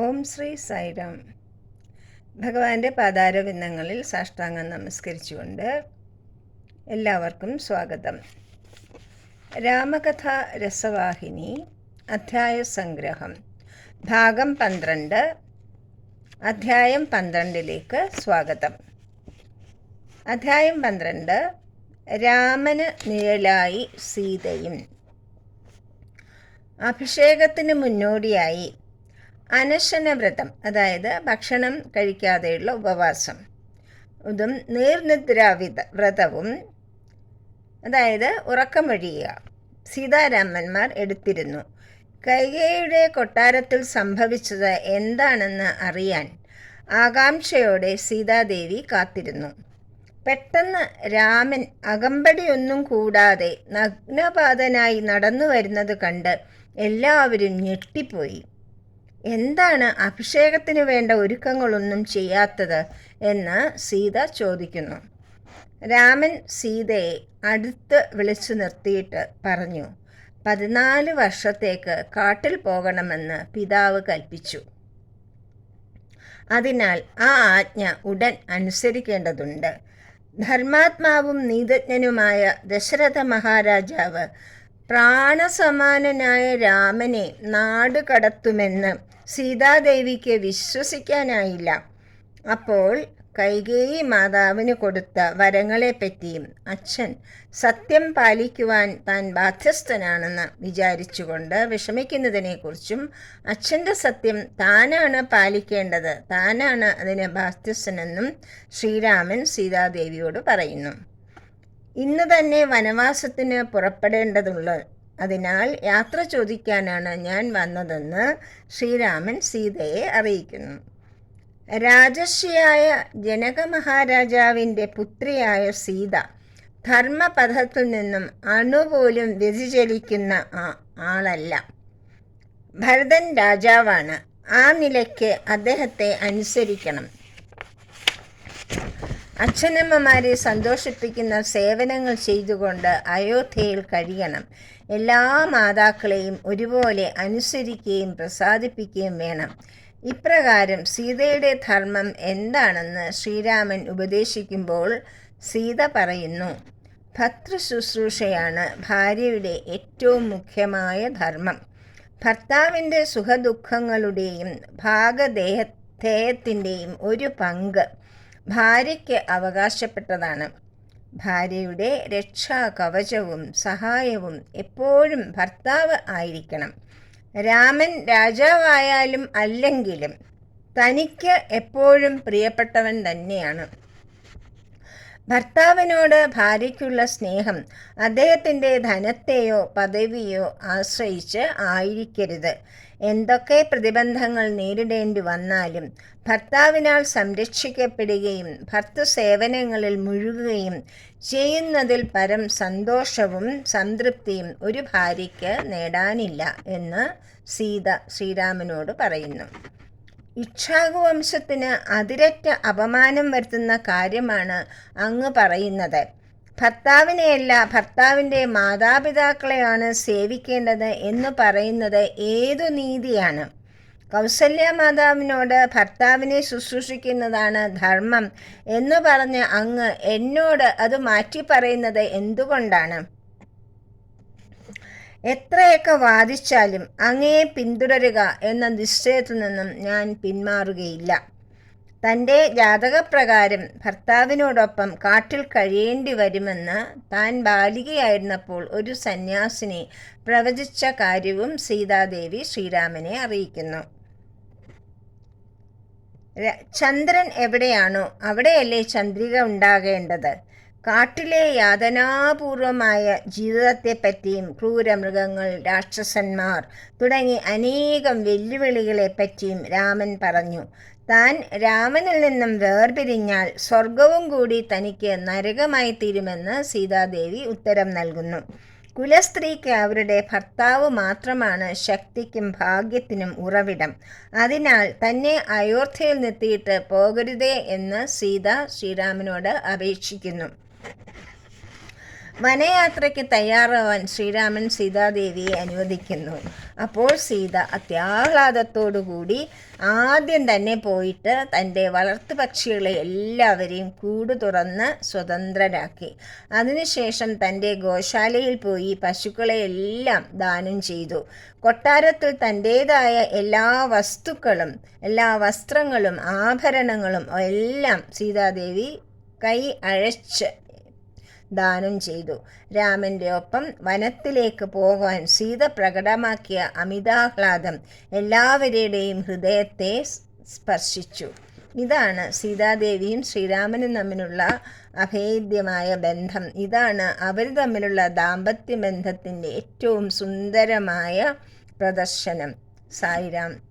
ഓം ശ്രീ സൈറാം ഭഗവാന്റെ പാതാരവിന്ദങ്ങളിൽ സാഷ്ടാംഗം നമസ്കരിച്ചുകൊണ്ട് എല്ലാവർക്കും സ്വാഗതം. രാമകഥ രസവാഹിനി അധ്യായ സംഗ്രഹം ഭാഗം പന്ത്രണ്ട് അധ്യായം പന്ത്രണ്ടിലേക്ക് സ്വാഗതം. അധ്യായം പന്ത്രണ്ട് രാമന് നിഴലായി സീതയും. അഭിഷേകത്തിന് മുന്നോടിയായി അനശനവ്രതം അതായത് ഭക്ഷണം കഴിക്കാതെയുള്ള ഉപവാസം. ഇതും നീർനിദ്രാവിത വ്രതവും അതായത് ഉറക്കം ഉറക്കമൊഴിയുക സീതാരാമന്മാർ എടുത്തിരുന്നു. കൈകയുടെ കൊട്ടാരത്തിൽ സംഭവിച്ചത് എന്താണെന്ന് അറിയാൻ ആകാംക്ഷയോടെ സീതാദേവി കാത്തിരുന്നു. പെട്ടെന്ന് രാമൻ അകമ്പടിയൊന്നും കൂടാതെ നഗ്നപാതനായി നടന്നു വരുന്നത് കണ്ട് എല്ലാവരും ഞെട്ടിപ്പോയി. എന്താണ് അഭിഷേകത്തിന് വേണ്ട ഒരുക്കങ്ങളൊന്നും ചെയ്യാത്തത് എന്ന് സീത ചോദിക്കുന്നു. രാമൻ സീതയെ അടുത്ത് വിളിച്ചു നിർത്തിയിട്ട് പറഞ്ഞു പതിനാല് വർഷത്തേക്ക് കാട്ടിൽ പോകണമെന്ന് പിതാവ് കൽപ്പിച്ചു. അതിനാൽ ആ ആജ്ഞ ഉടൻ അനുസരിക്കേണ്ടതുണ്ട്. ധർമാത്മാവും നീതജ്ഞനുമായ ദശരഥ മഹാരാജാവ് പ്രാണസമാനനായ രാമനെ നാട് കടത്തുമെന്ന് സീതാദേവിക്ക് വിശ്വസിക്കാനായില്ല. അപ്പോൾ കൈകേയി മാതാവിന് കൊടുത്ത വരങ്ങളെപ്പറ്റിയും അച്ഛൻ സത്യം പാലിക്കുവാൻ താൻ ബാധ്യസ്ഥനാണെന്ന് വിചാരിച്ചുകൊണ്ട് വിഷമിക്കുന്നതിനെക്കുറിച്ചും അച്ഛന്റെ സത്യം താനാണ് പാലിക്കേണ്ടത് താനാണ് അതിന് ബാധ്യസ്ഥനെന്നും ശ്രീരാമൻ സീതാദേവിയോട് പറയുന്നു. ഇന്ന് തന്നെ വനവാസത്തിന് പുറപ്പെടേണ്ടതുള്ള അതിനാൽ യാത്ര ചോദിക്കാനാണ് ഞാൻ വന്നതെന്ന് ശ്രീരാമൻ സീതയെ അറിയിക്കുന്നു. രാജർഷിയായ ജനക മഹാരാജാവിന്റെ പുത്രിയായ സീത ധർമ്മപഥത്തിൽ നിന്നും അണുപോലും വ്യതിചലിക്കുന്ന ആളല്ല. ഭരതൻ രാജാവാണ്. ആ നിലയ്ക്ക് അദ്ദേഹത്തെ അനുസരിക്കണം. അച്ഛനമ്മമാരെ സന്തോഷിപ്പിക്കുന്ന സേവനങ്ങൾ ചെയ്തുകൊണ്ട് അയോധ്യയിൽ കഴിയണം. എല്ലാ മാതാക്കളെയും ഒരുപോലെ അനുസരിക്കുകയും പ്രസാദിപ്പിക്കുകയും വേണം. ഇപ്രകാരം സീതയുടെ ധർമ്മം എന്താണെന്ന് ശ്രീരാമൻ ഉപദേശിക്കുമ്പോൾ സീത പറയുന്നു ഭർത്തൃശുശ്രൂഷയാണ് ഭാര്യയുടെ ഏറ്റവും മുഖ്യമായ ധർമ്മം. ഭർത്താവിന്റെ സുഖദുഃഖങ്ങളുടെയും ഭാഗദേഹ ധേയത്തിന്റെയും ഒരു പങ്ക് ഭാര്യയ്ക്ക് അവകാശപ്പെട്ടതാണ്. ഭാര്യയുടെ രക്ഷാകവചവും സഹായവും എപ്പോഴും ഭർത്താവ് ആയിരിക്കണം. രാമൻ രാജാവായാലും അല്ലെങ്കിലും തനിക്ക് എപ്പോഴും പ്രിയപ്പെട്ടവൻ തന്നെയാണ്. ഭർത്താവിനോട് ഭാര്യയ്ക്കുള്ള സ്നേഹം അദ്ദേഹത്തിന്റെ ധനത്തെയോ പദവിയോ ആശ്രയിച്ച് ആയിരിക്കരുത്. എന്തൊക്കെ പ്രതിബന്ധങ്ങൾ നേരിടേണ്ടി വന്നാലും ഭർത്താവിനാൽ സംരക്ഷിക്കപ്പെടുകയും ഭർത്തൃസേവനങ്ങളിൽ മുഴുകുകയും ചെയ്യുന്നതിൽ പരം സന്തോഷവും സംതൃപ്തിയും ഒരു ഭാര്യയ്ക്ക് നേടാനില്ല എന്ന് സീത ശ്രീരാമനോട് പറയുന്നു. ഇക്ഷാകു വംശത്തിന് അതിരറ്റ അപമാനം വരുത്തുന്ന കാര്യമാണ് അങ്ങ് പറയുന്നത്. ഭർത്താവിനെയല്ല ഭർത്താവിന്റെ മാതാപിതാക്കളെയാണ് സേവിക്കേണ്ടത് എന്ന് പറയുന്നത് ഏതു നീതിയാണ്? കൗസല്യ മാതാവിനോട് ഭർത്താവിനെ ശുശ്രൂഷിക്കുന്നതാണ് ധർമ്മം എന്ന് പറഞ്ഞ് അങ്ങ് എന്നോട് അത് മാറ്റി പറയുന്നത് എന്തുകൊണ്ടാണ്? എത്രയൊക്കെ വാദിച്ചാലും അങ്ങയെ പിന്തുടരുക എന്ന നിശ്ചയത്തിൽ നിന്നും ഞാൻ പിന്മാറുകയില്ല. തന്റെ ജാതകപ്രകാരം ഭർത്താവിനോടൊപ്പം കാട്ടിൽ കഴിയേണ്ടി വരുമെന്ന് താൻ ബാലികയായിരുന്നപ്പോൾ ഒരു സന്യാസിനെ പ്രവചിച്ച കാര്യവും സീതാദേവി ശ്രീരാമനെ അറിയിക്കുന്നു. ചന്ദ്രൻ എവിടെയാണോ അവിടെയല്ലേ ചന്ദ്രിക ഉണ്ടാകേണ്ടത്. കാട്ടിലെ യാതനാപൂർവമായ ജീവിതത്തെപ്പറ്റിയും ക്രൂരമൃഗങ്ങൾ രാക്ഷസന്മാർ തുടങ്ങി അനേകം വെല്ലുവിളികളെപ്പറ്റിയും രാമൻ പറഞ്ഞു. താൻ രാമനിൽ നിന്നും വേർപിരിഞ്ഞാൽ സ്വർഗവും കൂടി തനിക്ക് നരകമായി തീരുമെന്ന് സീതാദേവി ഉത്തരം നൽകുന്നു. കുലസ്ത്രീക്ക് അവരുടെ ഭർത്താവ് മാത്രമാണ് ശക്തിക്കും ഭാഗ്യത്തിനും ഉറവിടം. അതിനാൽ തന്നെ അയോധ്യയിൽ നിർത്തിയിട്ട് പോകരുതേ എന്ന് സീത ശ്രീരാമനോട് അപേക്ഷിക്കുന്നു. വനയാത്രയ്ക്ക് തയ്യാറാവാൻ ശ്രീരാമൻ സീതാദേവിയെ അനുവദിക്കുന്നു. അപ്പോൾ സീത അത്യാഹ്ലാദത്തോടുകൂടി ആദ്യം തന്നെ പോയിട്ട് തന്റെ വളർത്തു പക്ഷികളെ എല്ലാവരെയും കൂട് തുറന്ന് സ്വതന്ത്രരാക്കി അതിനുശേഷം തന്റെ ഗോശാലയിൽ പോയി പശുക്കളെ എല്ലാം ദാനം ചെയ്തു. കൊട്ടാരത്തിൽ തന്റേതായ എല്ലാ വസ്തുക്കളും എല്ലാ വസ്ത്രങ്ങളും ആഭരണങ്ങളും എല്ലാം സീതാദേവി കൈ അഴച്ച് ദാനം ചെയ്തു. രാമന്റെ ഒപ്പം വനത്തിലേക്ക് പോകാൻ സീത പ്രകടമാക്കിയ അമിതാഹ്ലാദം എല്ലാവരുടെയും ഹൃദയത്തെ സ്പർശിച്ചു. ഇതാണ് സീതാദേവിയും ശ്രീരാമനും തമ്മിലുള്ള അഭേദ്യമായ ബന്ധം. ഇതാണ് അവർ തമ്മിലുള്ള ദാമ്പത്യ ബന്ധത്തിന്റെ ഏറ്റവും സുന്ദരമായ പ്രദർശനം. സായിരാം.